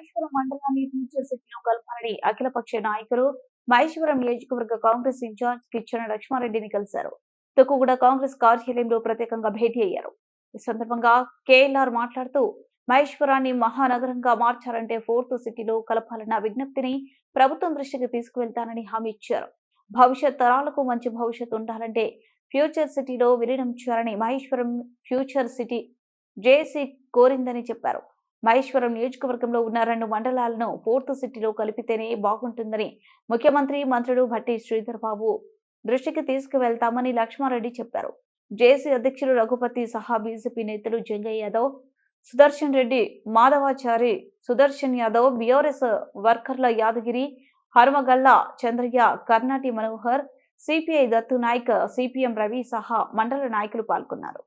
మహేశ్వరం మండలాన్ని ఫ్యూచర్ సిటీలో కలపాలని అఖిలపక్ష నాయకులు మహేశ్వరం నియోజకవర్గ కాంగ్రెస్ ఇన్ఛార్జ్ కిచ్చన లక్ష్మారెడ్డిని కలిశారు. తుక్కుగూడ కాంగ్రెస్ కార్యాలయంలో ప్రత్యేకంగా భేటీ అయ్యారు. ఈ సందర్భంగా కేఎల్ఆర్ మాట్లాడుతూ మహేశ్వరాన్ని మహానగరంగా మార్చాలంటే ఫోర్త్ సిటీలో కలపాలన్న విజ్ఞప్తిని ప్రభుత్వం దృష్టికి తీసుకువెళ్తానని హామీ ఇచ్చారు. భవిష్యత్ తరాలకు మంచి భవిష్యత్తు ఉండాలంటే ఫ్యూచర్ సిటీలో విలీనం చేయాలని మహేశ్వరం ఫ్యూచర్ సిటీ జేసీ కోరిందని చెప్పారు. మహేశ్వరం నియోజకవర్గంలో ఉన్న రెండు మండలాలను ఫోర్త్ సిటీలో కలిపితేనే బాగుంటుందని ముఖ్యమంత్రి మంత్రులు భట్టి శ్రీధర్ బాబు దృష్టికి తీసుకువెళ్తామని లక్ష్మారెడ్డి చెప్పారు. జేసీ అధ్యక్షులు రఘుపతి సహా బీజేపీ నేతలు జంగయ్య యాదవ్ సుదర్శన్ రెడ్డి మాధవాచారి సుదర్శన్ యాదవ్ బిఆర్ఎస్ వర్కర్ల యాదగిరి హర్మగల్ల చంద్రయ్య కర్ణాటి మనోహర్ సిపిఐ దత్తు నాయక్ సిపిఎం రవి సహా మండల నాయకులు పాల్గొన్నారు.